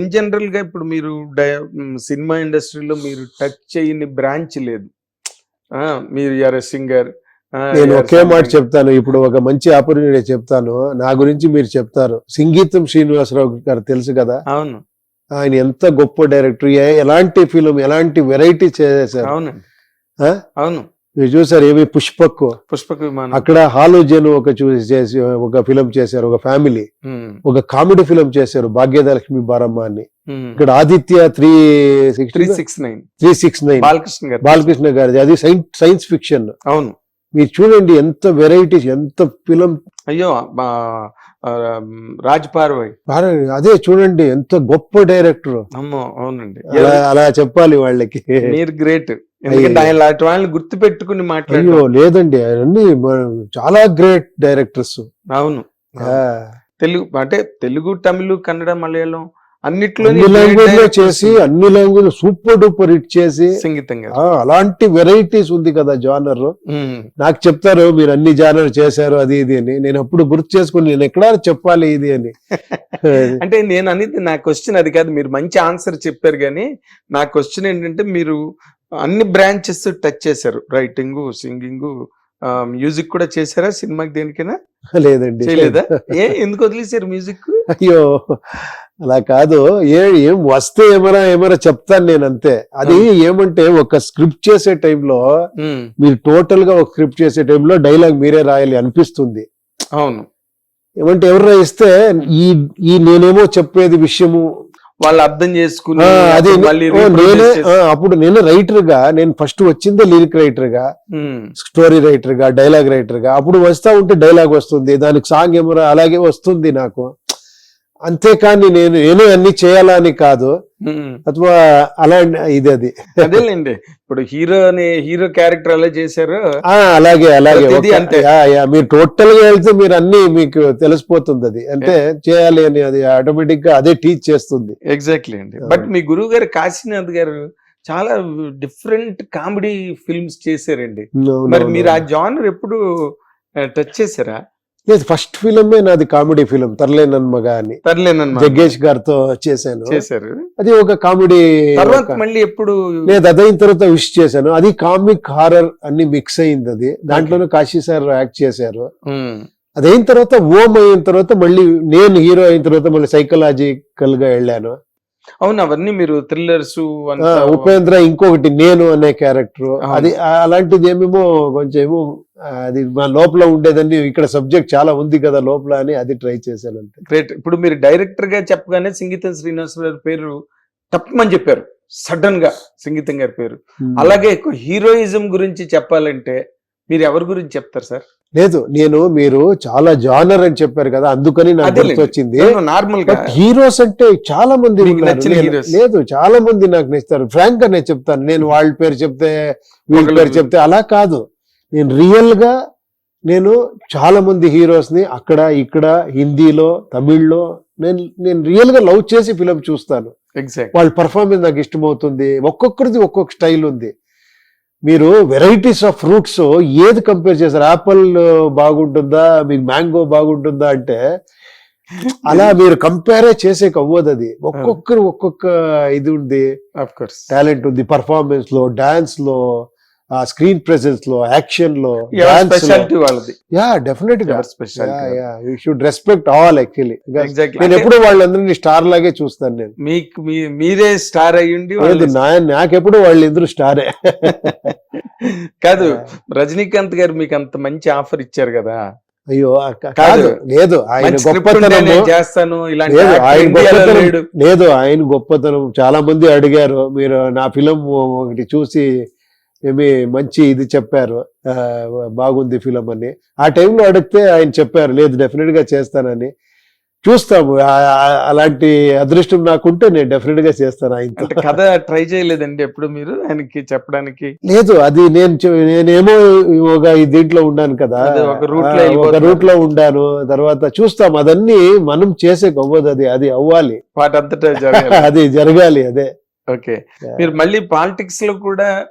In జనరల్గా ఇప్పుడు మీరు సినిమా ఇండస్ట్రీలో మీరు టచ్ చేయని బ్రాంచ్ లేదు. ఆ, మీరు ఆర్ సింగర్ నేను ఒకే మాట చెప్తాను. ఇప్పుడు ఒక మంచి ఆపర్చునిటీ చెప్తాను. నా గురించి మీరు చెప్తారు. సంగీతం శ్రీనివాసరావు గారు తెలుసు కదా? అవును. ఆయన ఎంత గొప్ప డైరెక్టర్. ఎలాంటి ఫిలిం ఎలాంటి వెరైటీ చేశారు? అవునండి ఆ? అవును. మీరు చూసారు ఏమి పుష్పక్ పుష్పక విమానం. అక్కడ హాలోజన్ ఒక చూసి చేసి ఒక ఫిలిం చేశారు ఒక ఫ్యామిలీ. ఒక కామెడీ ఫిలిం చేశారు భాగ్యదలక్ష్మి బారమ్మ అని. ఇక్కడ Aditya three three six nine. Three six nine. Balakrishna garu. Balakrishna గారిది. అది సైన్స్ సైన్స్ ఫిక్షన్. అవును. మీరు చూడండి ఎంత వెరైటీస్ ఎంత ఫిలిం. అయ్యో రాజ్ పార్వై అదే చూడండి ఎంత గొప్ప డైరెక్టర్. అమ్మో అవునండి. అలా అలా చెప్పాలి వాళ్ళకి. మీరు గ్రేట్. ఎందుకంటే ఆయన లాంటి వాళ్ళని గుర్తు పెట్టుకుని మాట్లాడు లేదండి. అన్ని చాలా గ్రేట్ డైరెక్టర్స్. అవును. తెలుగు అంటే తెలుగు తమిళ కన్నడ మలయాళం అన్నిట్లో అన్ని లాంగ్వేజ్లో చేసి అన్ని లాంగ్వేజ్ సూపర్ డూపర్ హిట్ చేసి సంగీతంగా అలాంటి వెరైటీస్ ఉంది కదా జానర్ నాకు చెప్తారు మీరు అన్ని జానర్ చేశారు అది ఇది అని. నేను అప్పుడు గుర్తు చేసుకుని నేను ఎక్కడా చెప్పాలి ఇది అని. అంటే నేను అనేది నా క్వశ్చన్ అది కాదు మీరు మంచి ఆన్సర్ చెప్పారు కానీ నా క్వశ్చన్ ఏంటంటే మీరు అన్ని బ్రాంచెస్ టచ్ చేశారు. రైటింగ్ సింగింగ్ మ్యూజిక్ కూడా చేశారా? సినిమాకి దేనికైనా? లేదండి. చేయలేదా? ఏ ఎందుకు వదిలేశారు మ్యూజిక్? అయ్యో అలా కాదు. ఏ ఏం వస్తే ఏమరా ఏమరా చెప్తాను నేను అంతే. అది ఏమంటే ఒక స్క్రిప్ట్ చేసే టైంలో మీరు టోటల్గా ఒక స్క్రిప్ట్ చేసే టైంలో డైలాగ్ మీరే రాయాలి అనిపిస్తుంది. అవును. ఏమంటే ఎవరు ఇస్తే ఈ ఈ నేనేమో చెప్పేది విషయము వాళ్ళు అర్థం చేసుకుని అది నేనే అప్పుడు నేను రైటర్గా నేను ఫస్ట్ వచ్చిందే లిరిక్ రైటర్గా స్టోరీ రైటర్గా డైలాగ్ రైటర్గా అప్పుడు వస్తా ఉంటే డైలాగ్ వస్తుంది దానికి సాంగ్ ఏమో అలాగే వస్తుంది నాకు. అంతేకాని నేను నేను అన్ని చేయాలని కాదు. అథవా అలా ఇది అది. అదేలేండి. ఇప్పుడు హీరో అనే హీరో క్యారెక్టర్ అలా చేశారు. అలాగే అలాగే. అంతే. మీరు టోటల్గా వెళ్తే మీరు అన్ని మీకు తెలిసిపోతుంది అది. అంటే చేయాలి అని అది ఆటోమేటిక్గా అదే టీచ్ చేస్తుంది. ఎగ్జాక్ట్లీ అండి. బట్ మీ గురువు గారు కాశీనాథ్ గారు చాలా డిఫరెంట్ కామెడీ ఫిల్మ్స్ చేశారండి. మరి మీరు ఆ జానర్ ఎప్పుడు టచ్ చేశారా? లేదు ఫస్ట్ ఫిలిమే నాది కామెడీ ఫిలిం తరలే నన్మగ అని తర్లేనన్నమాట జగ్గేష్ గారితో చేశాను. చేశారు. అది ఒక కామెడీ తర్వాత మళ్ళీ ఎప్పుడు లేదు అదైన తర్వాత విష్ చేశాను. అది కామిక్ హారర్ అన్ని మిక్స్ అయింది అది. దాంట్లోనే కాశీ సార్ యాక్ట్ చేశారు. అదైన తర్వాత ఓం అయిన తర్వాత మళ్ళీ నేను హీరో అయిన తర్వాత మళ్ళీ సైకలాజికల్గా వెళ్ళాను. అవును అవన్నీ మీరు థ్రిల్లర్స్ ఉపేంద్ర ఇంకొకటి నేను అనే క్యారెక్టర్. అది అలాంటిది ఏమేమో కొంచెం ఏమో అది మా లోపల ఉండేదని ఇక్కడ సబ్జెక్ట్ చాలా ఉంది కదా లోపల అని అది ట్రై చేశాను అంతే. గ్రేట్ ఇప్పుడు మీరు డైరెక్టర్గా చెప్పగానే సంగీతం శ్రీనివాస గారి పేరు తప్పమని చెప్పారు. సడన్గా సంగీతం గారి పేరు. అలాగే హీరోయిజం గురించి చెప్పాలంటే మీరు ఎవరి గురించి చెప్తారు సార్? లేదు నేను మీరు చాలా జానర్ అని చెప్పారు కదా అందుకని నాకు. గుర్తొచ్చింది. నార్మల్గా హీరోస్ అంటే చాలా మంది? లేదు చాలా మంది నాకు నచ్చుతారు. ఫ్రాంక్గా నేను చెప్తాను. నేను వాళ్ళ పేరు చెప్తే వీళ్ళ పేరు చెప్తే అలా కాదు. నేను రియల్గా నేను చాలా మంది హీరోస్ని అక్కడ ఇక్కడ హిందీలో తమిళ్ళో నేను నేను రియల్గా లవ్ చేసి ఫిలిం చూస్తాను. ఎగ్జాక్ట్ వాళ్ళ పర్ఫార్మెన్స్ నాకు ఇష్టమవుతుంది. ఒక్కొక్కరిది ఒక్కొక్క స్టైల్ ఉంది. మీరు వెరైటీస్ ఆఫ్ ఫ్రూట్స్ ఏది కంపేర్ చేస్తారు యాపిల్ బాగుంటుందా? మీకు మ్యాంగో బాగుంటుందా అంటే అలా మీరు కంపేరే చేసే అవ్వదు అది. ఒక్కొక్కరు ఒక్కొక్క ఇది ఉంది. టాలెంట్ ఉంది. పర్ఫార్మెన్స్లో డాన్స్లో స్క్రీన్ ప్రెసెన్స్లో యాక్షన్లో స్పెషాలిటీ వాళ్ళది? యా డెఫినెట్గా. Speciality you should respect all actually నేను ఎప్పుడు వాళ్ళందరినీ స్టార్ లాగే చూస్తాను నేను. మీకు మీరే స్టార్ అయ్యుండి లేదు, వాళ్ళు- నాకెప్పుడు వాళ్ళిద్దరు స్టారే కాదు రజనీకాంత్ గారు మీకు అంత మంచి ఆఫర్ ఇచ్చారు కదా. అయ్యో ఆ కాదు. లేదు ఆయన నేను చేస్తాను ఇలాంటి లేదు ఆయన గొప్పతనం లేదు ఆయన గొప్పతనం. చాలా మంది అడిగారు మీరు నా ఫిలం ఒకటి చూసి ఏమి మంచి ఇది చెప్పారు. బాగుంది ఫిలం అని. ఆ టైంలో అడిగితే ఆయన చెప్పారు లేదు డెఫినెట్గా చేస్తానని. చూస్తాము. అలాంటి అదృష్టం నాకుంటే నేను డెఫినెట్గా చేస్తాను ఆయనతో. అంటే కథ ట్రై చేయలేదండి ఎప్పుడు మీరు? ఆయనకి చెప్పడానికి? లేదు అది నేను నేనేమో ఒక ఈ దీంట్లో ఉన్నాను కదా. ఒక. రూట్లో ఉండాను. తర్వాత చూస్తాం. అదన్నీ మనం చేసే అవ్వదు అది అది అవ్వాలి. జరగాలి. అది జరగాలి అదే. ఓకే. మీరు మళ్ళీ పాలిటిక్స్లో కూడా